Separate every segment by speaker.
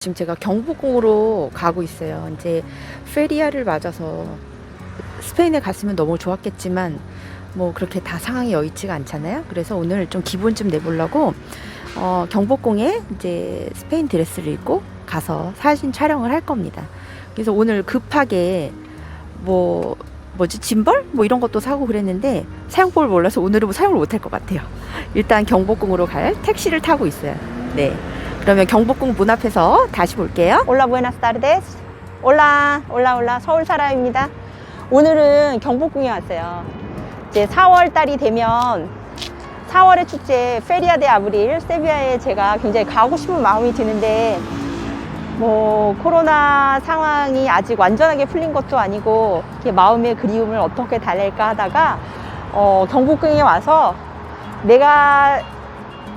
Speaker 1: 지금 제가 경복궁으로 가고 있어요. 이제 페리아를 맞아서 스페인에 갔으면 너무 좋았겠지만 뭐 그렇게 다 상황이 여의치가 않잖아요. 그래서 오늘 좀 기분 좀 내보려고 어, 경복궁에 이제 스페인 드레스를 입고 가서 사진 촬영을 할 겁니다. 그래서 오늘 급하게 뭐 뭐지 짐벌 뭐 이런 것도 사고 그랬는데 사용법을 몰라서 오늘은 뭐 사용을 못할 것 같아요. 일단 경복궁으로 갈 택시를 타고 있어요. 네. 그러면 경복궁 문 앞에서 다시 볼게요.
Speaker 2: 올라 부에나스 타르데스. 올라 올라 올라 서울 사람입니다. 오늘은 경복궁에 왔어요. 이제 4월 달이 되면 4월의 축제 페리아 데 아브릴 세비야에 제가 굉장히 가고 싶은 마음이 드는데 뭐 코로나 상황이 아직 완전하게 풀린 것도 아니고 마음의 그리움을 어떻게 달랠까 하다가 어, 경복궁에 와서 내가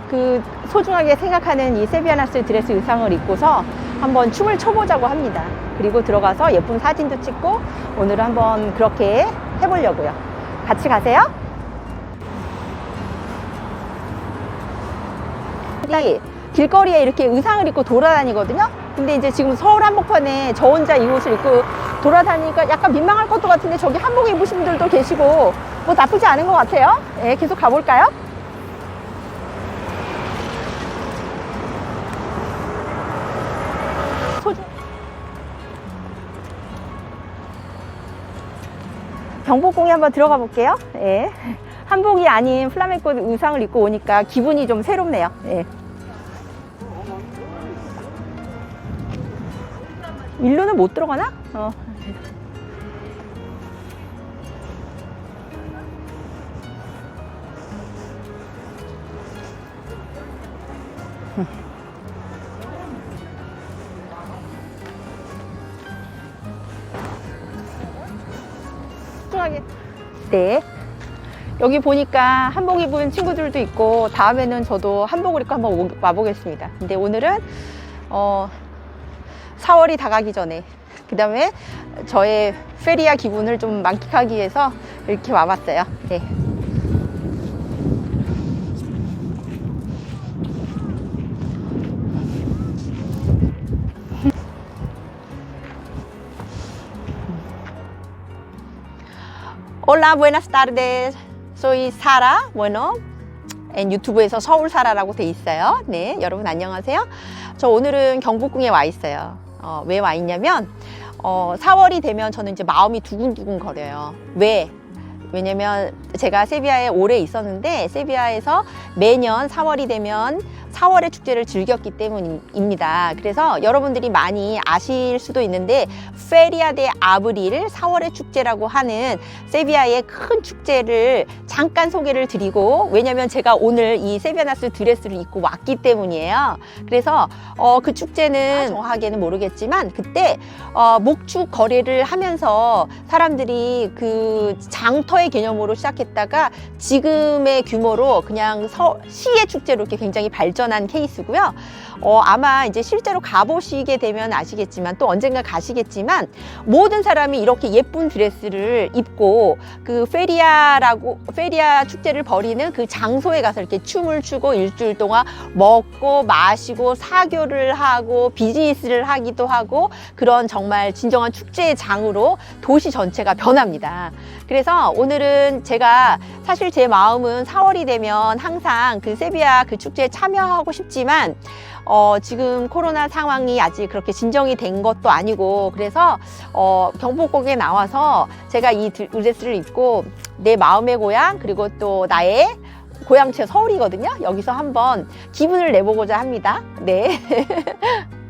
Speaker 2: 그 소중하게 생각하는 이 세비아나스 드레스 의상을 입고서 한번 춤을 춰보자고 합니다. 그리고 들어가서 예쁜 사진도 찍고 오늘은 한번 그렇게 해보려고요. 같이 가세요. 이 길거리에 이렇게 의상을 입고 돌아다니거든요. 근데 이제 지금 서울 한복판에 저 혼자 이 옷을 입고 돌아다니니까 약간 민망할 것도 같은데 저기 한복 입으신 분들도 계시고 뭐 나쁘지 않은 것 같아요. 예, 계속 가볼까요? 경복궁에 한번 들어가 볼게요. 예. 한복이 아닌 플라멩코 의상을 입고 오니까 기분이 좀 새롭네요. 예. 일로는 못 들어가나? 어. 소 네. 여기 보니까 한복 입은 친구들도 있고 다음에는 저도 한복을 입고 한번 오- 와보겠습니다. 근데 오늘은 어 4월이 다가기 전에 그 다음에 저의 페리아 기분을 좀 만끽하기 위해서 이렇게 와봤어요. 네. Hola, buenas tardes. Soy Sara. Bueno, en 유튜브에서 서울 사라라고 돼 있어요. 네, 여러분 안녕하세요. 저 오늘은 경복궁에 와 있어요. 어, 왜 와 있냐면 어, 4월이 되면 저는 이제 마음이 두근두근 거려요. 왜? 왜냐면 제가 세비야에 오래 있었는데 세비야에서 매년 4월이 되면 4월의 축제를 즐겼기 때문입니다. 그래서 여러분들이 많이 아실 수도 있는데 페리아 데 아브릴 4월의 축제라고 하는 세비야의 큰 축제를 잠깐 소개를 드리고 왜냐면 제가 오늘 이 세비야나스 드레스를 입고 왔기 때문이에요. 그래서 어, 그 축제는 정확하게는 모르겠지만 그때 어, 목축 거래를 하면서 사람들이 그 장터의 개념으로 시작했다가 지금의 규모로 그냥 서, 시의 축제로 이렇게 굉장히 발전 한 케이스고요. 어, 아마 이제 실제로 가보시게 되면 아시겠지만 또 언젠가 가시겠지만 모든 사람이 이렇게 예쁜 드레스를 입고 그 페리아라고 페리아 축제를 벌이는 그 장소에 가서 이렇게 춤을 추고 일주일 동안 먹고 마시고 사교를 하고 비즈니스를 하기도 하고 그런 정말 진정한 축제의 장으로 도시 전체가 변합니다. 그래서 오늘은 제가 사실 제 마음은 4월이 되면 항상 그 세비야 그 축제에 참여하고 싶지만 어, 지금 코로나 상황이 아직 그렇게 진정이 된 것도 아니고 그래서 어, 경복궁에 나와서 제가 이 드- 드레스를 입고 내 마음의 고향 그리고 또 나의 고향체 서울이거든요. 여기서 한번 기분을 내보고자 합니다. 네.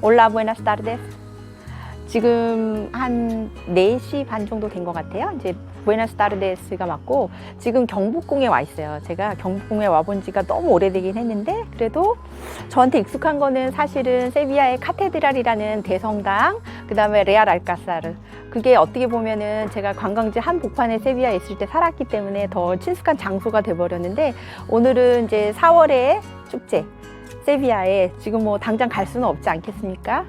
Speaker 1: Hola, buenas tardes. 지금 한 4시 반 정도 된 것 같아요. 이제 부에나스 타르데스가 맞고 지금 경복궁에 와 있어요. 제가 경복궁에 와본 지가 너무 오래되긴 했는데 그래도 저한테 익숙한 거는 사실은 세비야의 카테드랄이라는 대성당, 그 다음에 레알 알카사르. 그게 어떻게 보면은 제가 관광지 한 복판에 세비야에 있을 때 살았기 때문에 더 친숙한 장소가 돼버렸는데 오늘은 이제 4월에 축제 세비야에 지금 뭐 당장 갈 수는 없지 않겠습니까?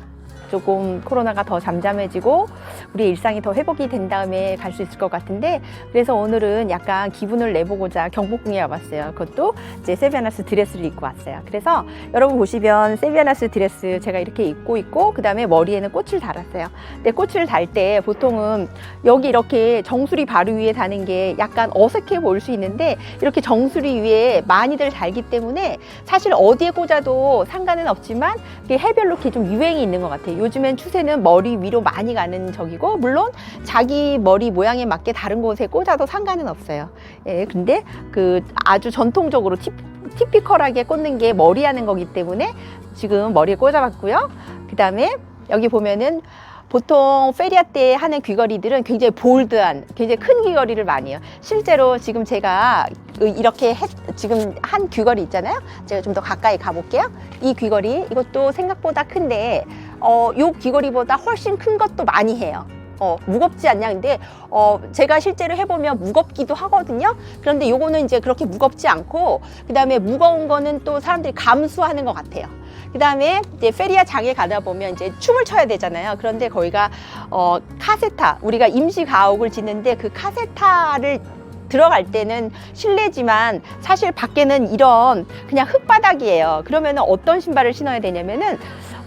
Speaker 1: 조금 코로나가 더 잠잠해지고 우리 일상이 더 회복이 된 다음에 갈 수 있을 것 같은데 그래서 오늘은 약간 기분을 내보고자 경복궁에 와봤어요. 그것도 이제 세비아나스 드레스를 입고 왔어요. 그래서 여러분 보시면 세비아나스 드레스 제가 이렇게 입고 있고 그 다음에 머리에는 꽃을 달았어요. 근데 꽃을 달 때 보통은 여기 이렇게 정수리 바로 위에 다는 게 약간 어색해 보일 수 있는데 이렇게 정수리 위에 많이들 달기 때문에 사실 어디에 꽂아도 상관은 없지만 해별로 이렇게 좀 유행이 있는 것 같아요. 요즘엔 추세는 머리 위로 많이 가는 적이고 물론 자기 머리 모양에 맞게 다른 곳에 꽂아도 상관은 없어요. 예, 근데 그 아주 전통적으로 티, 티피컬하게 꽂는 게 머리 하는 거기 때문에 지금 머리에 꽂아봤고요. 그 다음에 여기 보면은 보통 페리아 때 하는 귀걸이들은 굉장히 볼드한, 굉장히 큰 귀걸이를 많이 해요. 실제로 지금 제가 이렇게 했- 지금 한 귀걸이 있잖아요. 제가 좀 더 가까이 가볼게요. 이 귀걸이, 이것도 생각보다 큰데, 어, 요 귀걸이보다 훨씬 큰 것도 많이 해요. 어, 무겁지 않냐. 근데, 어, 제가 실제로 해보면 무겁기도 하거든요. 그런데 요거는 이제 그렇게 무겁지 않고, 그 다음에 무거운 거는 또 사람들이 감수하는 것 같아요. 그 다음에 이제 페리아 장에 가다 보면 이제 춤을 춰야 되잖아요. 그런데 거기가, 어, 카세타, 우리가 임시 가옥을 짓는데 그 카세타를 들어갈 때는 실내지만 사실 밖에는 이런 그냥 흙바닥이에요. 그러면은 어떤 신발을 신어야 되냐면은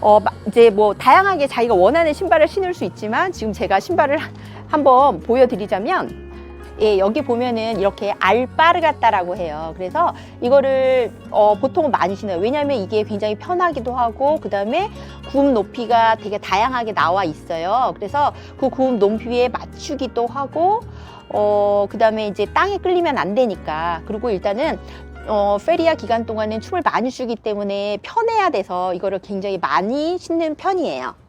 Speaker 1: 어, 마- 이제 뭐 다양하게 자기가 원하는 신발을 신을 수 있지만 지금 제가 신발을 한번 보여드리자면 예, 여기 보면은 이렇게 알파르가따라고 해요. 그래서 이거를 어, 보통 많이 신어요. 왜냐하면 이게 굉장히 편하기도 하고 그 다음에 구음 높이가 되게 다양하게 나와 있어요. 그래서 그 구음 높이에 맞추기도 하고 어, 그 다음에 이제 땅에 끌리면 안 되니까 그리고 일단은 어, 페리아 기간 동안은 춤을 많이 추기 때문에 편해야 돼서 이거를 굉장히 많이 신는 편이에요.